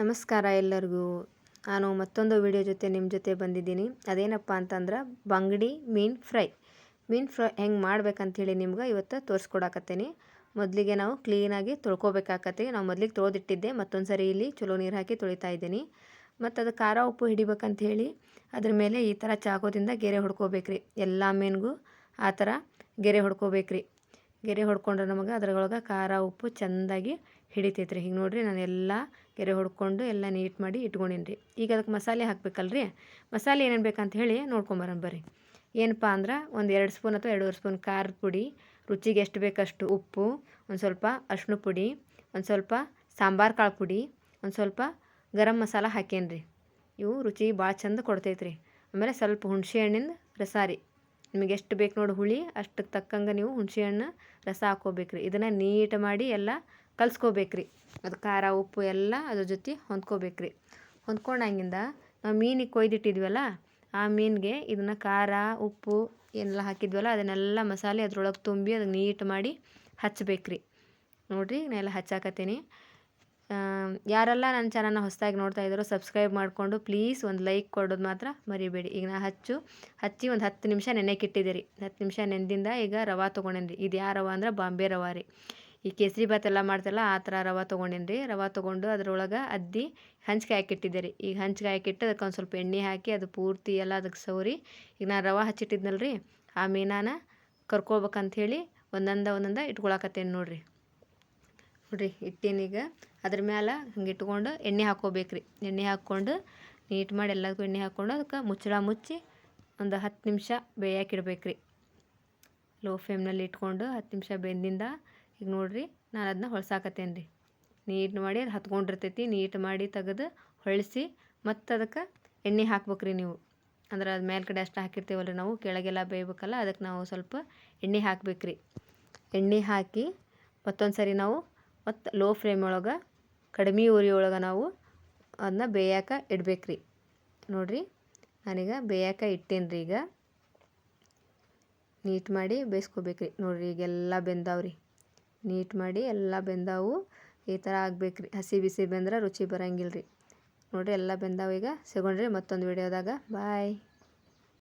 ನಮಸ್ಕಾರ ಎಲ್ಲರಿಗೂ. ನಾನು ಮತ್ತೊಂದು ವಿಡಿಯೋ ಜೊತೆ ನಿಮ್ಮ ಜೊತೆ ಬಂದಿದ್ದೀನಿ. ಅದೇನಪ್ಪ ಅಂತಂದ್ರೆ ಬಂಗಡಿ ಮೀನು ಫ್ರೈ. ಮೀನು ಫ್ರೈ ಹೆಂಗೆ ಮಾಡ್ಬೇಕಂತೇಳಿ ನಿಮ್ಗೆ ಇವತ್ತು ತೋರಿಸ್ಕೊಡಕತ್ತೀನಿ. ಮೊದಲಿಗೆ ನಾವು ಕ್ಲೀನಾಗಿ ತೊಳ್ಕೊಬೇಕಾಕತಿ ನಾವು ಮೊದಲಿಗೆ ತೊಳೆದಿಟ್ಟಿದ್ದೆ. ಮತ್ತೊಂದು ಸರಿ ಇಲ್ಲಿ ಚಲೋ ನೀರು ಹಾಕಿ ತೊಳಿತಾ ಇದ್ದೀನಿ. ಮತ್ತು ಅದು ಖಾರ ಉಪ್ಪು ಹಿಡಿಬೇಕಂಥೇಳಿ ಅದ್ರ ಮೇಲೆ ಈ ಥರ ಚಾಕೋದಿಂದ ಗೆರೆ ಹೊಡ್ಕೋಬೇಕ್ರಿ. ಎಲ್ಲ ಮೀನಿಗೂ ಆ ಥರ ಗೆರೆ ಹೊಡ್ಕೋಬೇಕ್ರಿ. ಗೆರೆ ಹೊಡ್ಕೊಂಡ್ರೆ ನಮಗೆ. ಅದ್ರೊಳಗೆ ಖಾರ, ಉಪ್ಪು ಚೆಂದಾಗಿ ಹಿಡಿತೈತೆ ರೀ ಹಿಂಗೆ ನೋಡಿರಿ ನಾನು ಎಲ್ಲ ಗೆರೆ ಹೊಡ್ಕೊಂಡು ಎಲ್ಲ ನೀಟ್ ಮಾಡಿ ಇಟ್ಕೊಂಡೀನಿ ರೀ. ಈಗ ಅದಕ್ಕೆ ಮಸಾಲೆ ಹಾಕ್ಬೇಕಲ್ರಿ? ಮಸಾಲೆ ಏನೇನು ಬೇಕಂತ ಹೇಳಿ ನೋಡ್ಕೊಂಬರೋಣ ಬರ್ರಿ. ಏನಪ್ಪ ಅಂದ್ರೆ ಒಂದು ಎರಡು ಸ್ಪೂನ್ ಅಥವಾ ಎರಡೂವರೆ ಸ್ಪೂನ್ ಖಾರದ ಪುಡಿ, ರುಚಿಗೆ ಎಷ್ಟು ಬೇಕಷ್ಟು ಉಪ್ಪು, ಒಂದು ಸ್ವಲ್ಪ ಅರ್ಶಿನ ಪುಡಿ, ಒಂದು ಸ್ವಲ್ಪ ಸಾಂಬಾರು ಕಾಳು ಪುಡಿ, ಒಂದು ಸ್ವಲ್ಪ ಗರಂ ಮಸಾಲ ಹಾಕೇನಿ ರೀ ಇವು ರುಚಿ ಭಾಳ ಚಂದ ಕೊಡ್ತೈತೆ ರೀ ಆಮೇಲೆ ಸ್ವಲ್ಪ ಹುಣಸೆ ಹಣ್ಣಿನ ರಸಾರಿ ನಿಮಗೆ ಎಷ್ಟು ಬೇಕು ನೋಡಿ ಹುಳಿ, ಅಷ್ಟಕ್ಕೆ ತಕ್ಕಂಗೆ ನೀವು ಹುಣಸೆ ಹಣ್ಣು ರಸ ಹಾಕ್ಕೋಬೇಕ್ರಿ. ಇದನ್ನು ನೀಟ್ ಮಾಡಿ ಎಲ್ಲ ಕಲ್ಸ್ಕೋಬೇಕ್ರಿ. ಅದು ಖಾರ, ಉಪ್ಪು ಎಲ್ಲ ಅದ್ರ ಜೊತೆ ಹೊಂದ್ಕೋಬೇಕ್ರಿ. ಹೊಂದ್ಕೊಂಡಂಗಿಂದ ನಾವು ಮೀನಿಗೆ ಕೊಯ್ದಿಟ್ಟಿದ್ವಲ್ಲ, ಆ ಮೀನಿಗೆ ಇದನ್ನು ಖಾರ, ಉಪ್ಪು ಏನೆಲ್ಲ ಹಾಕಿದ್ವಲ್ಲ, ಅದನ್ನೆಲ್ಲ ಮಸಾಲೆ ಅದ್ರೊಳಗೆ ತುಂಬಿ ಅದನ್ನ ನೀಟ್ ಮಾಡಿ ಹಚ್ಚಬೇಕ್ರಿ ನೋಡಿರಿ ನಾನೆಲ್ಲ ಹಚ್ಚಾಕತ್ತೀನಿ. ಯಾರೆಲ್ಲ ನನ್ನ ಚಾನಲ್ನ ಹೊಸದಾಗಿ ನೋಡ್ತಾ ಇದ್ದಾರೋ ಸಬ್ಸ್ಕ್ರೈಬ್ ಮಾಡಿಕೊಂಡು ಪ್ಲೀಸ್ ಒಂದು ಲೈಕ್ ಕೊಡೋದು ಮಾತ್ರ ಮರಿಬೇಡಿ. ಈಗ ನಾ ಹಚ್ಚು, ಹಚ್ಚಿ ಒಂದು ಹತ್ತು ನಿಮಿಷ ನೆನೆಕ್ಕಿಟ್ಟಿದ್ದೀರಿ ಹತ್ತು ನಿಮಿಷ ನೆನೆದಿಂದ ಈಗ ರವೆ ತೊಗೊಂಡೇನಿ ಇದು ಯಾವ ರವೆ ಅಂದ್ರೆ ಬಾಂಬೆ ರವೆ ರೀ. ಈ ಕೇಸರಿ ಭಾತ್ ಎಲ್ಲ ಮಾಡ್ತಾರಲ್ಲ ಆ ಥರ ರವೆ ತೊಗೊಂಡೇನಿ ರೀ ರವೆ ತೊಗೊಂಡು ಅದ್ರೊಳಗೆ ಅದ್ದಿ ಹಂಚಿಗೆ ಹಾಕಿಟ್ಟಿದ್ದೆ ರೀ ಈಗ ಹಂಚಿಗೆ ಹಾಕಿಟ್ಟು ಅದಕ್ಕೆ ಒಂದು ಸ್ವಲ್ಪ ಎಣ್ಣೆ ಹಾಕಿ ಅದು ಪೂರ್ತಿ ಎಲ್ಲ ಅದಕ್ಕೆ ಸೌರಿ ಈಗ ನಾನು ರವೆ ಹಚ್ಚಿಟ್ಟಿದ್ನಲ್ಲ ರೀ ಆ ಮೀನಾನ ಕರ್ಕೊಬೇಕಂಥೇಳಿ ಒಂದೊಂದ ಒಂದೊಂದ ಇಟ್ಕೊಳಕತ್ತೇನೆ ನೋಡಿರಿ. ನೋಡಿರಿ ಈಗ. ಅದ್ರ ಮ್ಯಾಲೆ ಹಂಗೆ ಇಟ್ಕೊಂಡು ಎಣ್ಣೆ ಹಾಕ್ಕೋಬೇಕ್ರಿ ಎಣ್ಣೆ ಹಾಕ್ಕೊಂಡು ನೀಟ್ ಮಾಡಿ ಎಲ್ಲದಕ್ಕೂ ಎಣ್ಣೆ ಹಾಕ್ಕೊಂಡು ಅದಕ್ಕೆ ಮುಚ್ಚಳ ಮುಚ್ಚಿ ಒಂದು ಹತ್ತು ನಿಮಿಷ ಬೇಯಾಕಿಡ್ಬೇಕ್ರಿ. ಲೋ ಫ್ಲೇಮ್ನಲ್ಲಿ ಇಟ್ಕೊಂಡು ಹತ್ತು ನಿಮಿಷ ಬೆಂದಿಂದ ಈಗ ನೋಡಿರಿ ನಾನು ಅದನ್ನ ಹೊಳ್ಸಾಕತ್ತೇನೆ ರೀ ನೀಟ್ ಮಾಡಿ ಅದು ಹತ್ಕೊಂಡಿರ್ತೈತಿ. ನೀಟ್ ಮಾಡಿ ತೆಗೆದು ಹೊಳಿಸಿ ಮತ್ತು ಅದಕ್ಕೆ ಎಣ್ಣೆ ಹಾಕ್ಬೇಕ್ರಿ ನೀವು. ಅಂದ್ರೆ ಅದು ಮೇಲ್ಗಡೆ ಅಷ್ಟು ಹಾಕಿರ್ತೀವಲ್ಲ ನಾವು. ಕೆಳಗೆಲ್ಲ ಬೇಯ್ಬೇಕಲ್ಲ ಅದಕ್ಕೆ ನಾವು ಸ್ವಲ್ಪ ಎಣ್ಣೆ ಹಾಕ್ಬೇಕ್ರಿ. ಎಣ್ಣೆ ಹಾಕಿ ಮತ್ತೊಂದು ಸರಿ ನಾವು ಮತ್ತು ಲೋ ಫ್ಲೇಮ್ ಒಳಗೆ, ಕಡಿಮೆ ಉರಿ ಒಳಗೆ ನಾವು ಅದನ್ನ ಬೇಯಕ್ಕೆ ರೀ ನೋಡಿರಿ, ನಾನೀಗ ಬೇಯಕ್ಕೆ ಇಟ್ಟೇನಿ ರೀ ಈಗ. ನೀಟ್ ಮಾಡಿ ಬೇಯಿಸ್ಕೋಬೇಕ್ರಿ. ನೋಡಿರಿ, ಈಗೆಲ್ಲ ಬೆಂದಾವ್ರಿ. ನೀಟ್ ಮಾಡಿ ಎಲ್ಲ ಬೆಂದಾವು, ಈ ಥರ ಆಗ್ಬೇಕ್ರಿ. ಹಸಿ ಬಿಸಿ ಬೆಂದ್ರೆ ರುಚಿ ಬರಂಗಿಲ್ಲ ರೀ ನೋಡಿರಿ, ಎಲ್ಲ ಬೆಂದಾವ ಈಗ. ಸಿಗೋಣ್ರಿ ಮತ್ತೊಂದು ವಿಡಿಯೋದಾಗ ಬಾಯ್